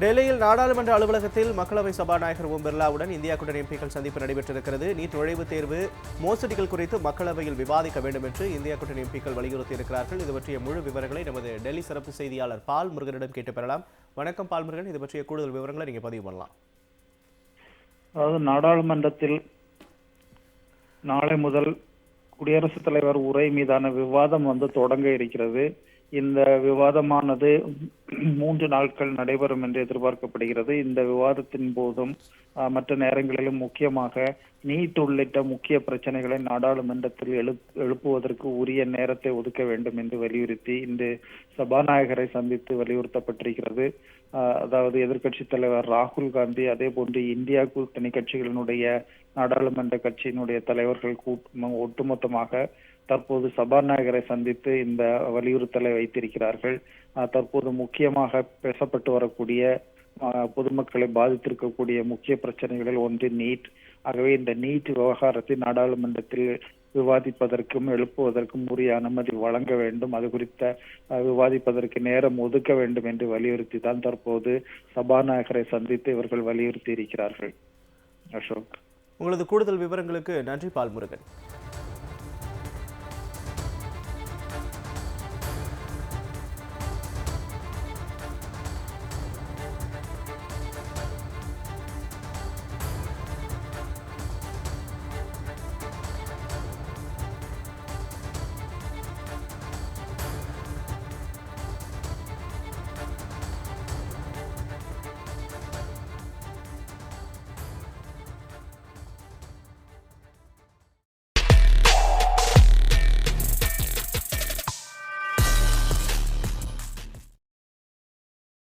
டெல்லியில் நாடாளுமன்ற அலுவலகத்தில் மக்களவை சபாநாயகர் ஓம் பிர்லாவுடன் இந்தியா கூட்டணி எம்பிக்கள் சந்திப்பு நடைபெற்றிருக்கிறது. நீட் நுழைவுத் தேர்வு மோசடிகள் குறித்து மக்களவையில் விவாதிக்க வேண்டும் என்று இந்தியா கூட்டணி எம்பிக்கள் வலியுறுத்தியிருக்கிறார்கள். இது பற்றிய முழு விவரங்களை நமது டெல்லி சிறப்பு செய்தியாளர் பால் முருகனிடம் கேட்டு பெறலாம் வணக்கம் பால் முருகன். இது பற்றிய கூடுதல் விவரங்களை நீங்க பதிவு பண்ணலாம். அதாவது நாடாளுமன்றத்தில் நாளை முதல் குடியரசுத் தலைவர் உரை மீதான விவாதம் வந்து தொடங்க இருக்கிறது. இந்த விவாதமானது மூன்று நாட்கள் நடைபெறும் என்று எதிர்பார்க்கப்படுகிறது. இந்த விவாதத்தின் போதும் மற்ற நேரங்களிலும் முக்கியமாக நீட் உள்ளிட்ட முக்கிய பிரச்சனைகளை நாடாளுமன்றத்தில் எழுப் எழுப்புவதற்கு உரிய நேரத்தை ஒதுக்க வேண்டும் என்று வலியுறுத்தி இன்று சபாநாயகரை சந்தித்து வலியுறுத்தப்பட்டிருக்கிறது. அதாவது எதிர்கட்சி தலைவர் ராகுல் காந்தி அதே போன்று இந்தியா கூட்டணி கட்சிகளினுடைய நாடாளுமன்ற கட்சியினுடைய தலைவர்கள் கூட்- ஒட்டுமொத்தமாக தற்போது சபாநாயகரை சந்தித்து இந்த வலியுறுத்தலை வைத்திருக்கிறார்கள். தற்போது முக்கியமாக பேசப்பட்டு வரக்கூடிய பொதுமக்களை பாதித்திருக்கக்கூடிய முக்கிய பிரச்சனைகளில் ஒன்று நீட். ஆகவே இந்த நீட் விவகாரத்தை நாடாளுமன்றத்தில் விவாதிப்பதற்கும் எழுப்புவதற்கும் உரிய அனுமதி வழங்க வேண்டும். அது குறித்த விவாதிப்பதற்கு நேரம் ஒதுக்க வேண்டும் என்று வலியுறுத்தி தான் தற்போது சபாநாயகரை சந்தித்து இவர்கள் வலியுறுத்தி இருக்கிறார்கள். அசோக். உங்களது கூடுதல் விவரங்களுக்கு நன்றி பால்முருகன்.